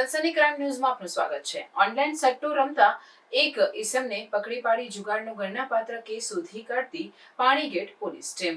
સનસની crime ન્યૂઝમાં આપનું સ્વાગત છે. ઓનલાઈન સટ્ટો રમતા એક ઈસમને પકડી પાડી જુગારનો ગણનાપાત્ર કેસ શોધી કાઢતી પાણીગેટ પોલીસ ટીમ.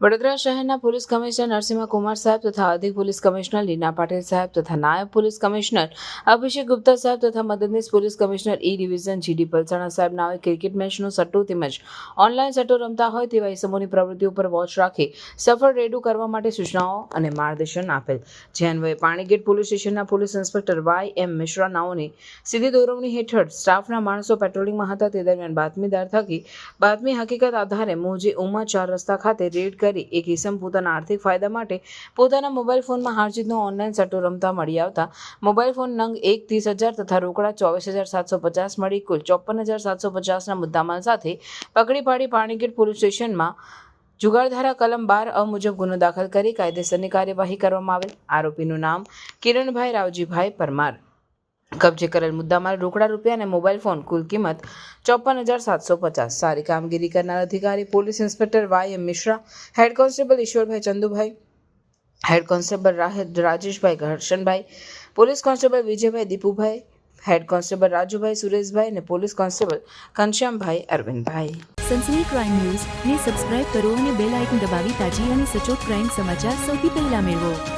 વડોદરા શહેરના પોલીસ કમિશનર નરસિંહ કુમાર સાહેબ તથા અધિક પોલીસ કમિશનર લીના પાટીલ સાહેબ તથા નાયબ પોલીસ કમિશનર અભિષેક ગુપ્તા સાહેબ તથા મદદનીશ police commissioner E division GD Palsana સાહેબ નાવે ક્રિકેટ મેચનો સટ્ટો તેમજ ઓનલાઈન સટ્ટો રમતા હોય તેવા ઇસમોની પ્રવૃત્તિઓ પર વોચ રાખી સફળ રેડુ કરવા માટે સૂચનાઓ અને માર્ગદર્શન આપેલ. જે અન્વયે પાણીગેટ પોલીસ સ્ટેશનના police inspector Y M Mishra નાઓની સીધી દોરવણી હેઠળ સ્ટાફના માણસો પેટ્રોલિંગમાં હતા. તે દરમિયાન બાતમીદાર થકી બાતમી હકીકત આધારે મોજે ઉમા ચાર રસ્તા ખાતે રેડ કરી એક ઇસમ પોતાના આર્થિક ફાયદા માટે પોતાના મોબાઈલ ફોનમાં હારજીતનો ઓનલાઈન સટ્ટો રમતા મળી આવતા. મોબાઈલ ફોન નંગ એક ત્રીસ હજાર તથા રોકડા ચોવીસ હજાર સાતસો પચાસ મળી કુલ ચોપન હજાર સાતસો પચાસના મુદ્દામાલ સાથે પકડી પાડી પાણીગેટ પોલીસ સ્ટેશનમાં જુગારધારા કલમ બાર અ મુજબ ગુનો દાખલ કરી કાયદેસરની કાર્યવાહી કરવામાં આવેલ. આરોપીનું નામ કિરણભાઈ રાવજીભાઈ પરમાર. કબજે કરેલ મુદ્દામાલ રોકડા રૂપિયા અને મોબાઈલ ફોન કુલ કિંમત ચોપન હજાર સાતસો પચાસ. સારી કામગીરી કરનાર અધિકારી, police inspector Y M Mishra, head constable Ishwarbhai Chandubhai, head constable Rajeshbhai Gharshanbhai, police constable Vijaybhai Dipubhai, head constable Rajubhai Sureshbhai અને police constable Ghanshyambhai Arvindbhai. Sansani crime news ને સબસ્ક્રાઇબ કરો અને બેલ આઇકન દબાવી તાજી અને સચોટ crime સમાચાર સૌથી પહેલા મેળવો.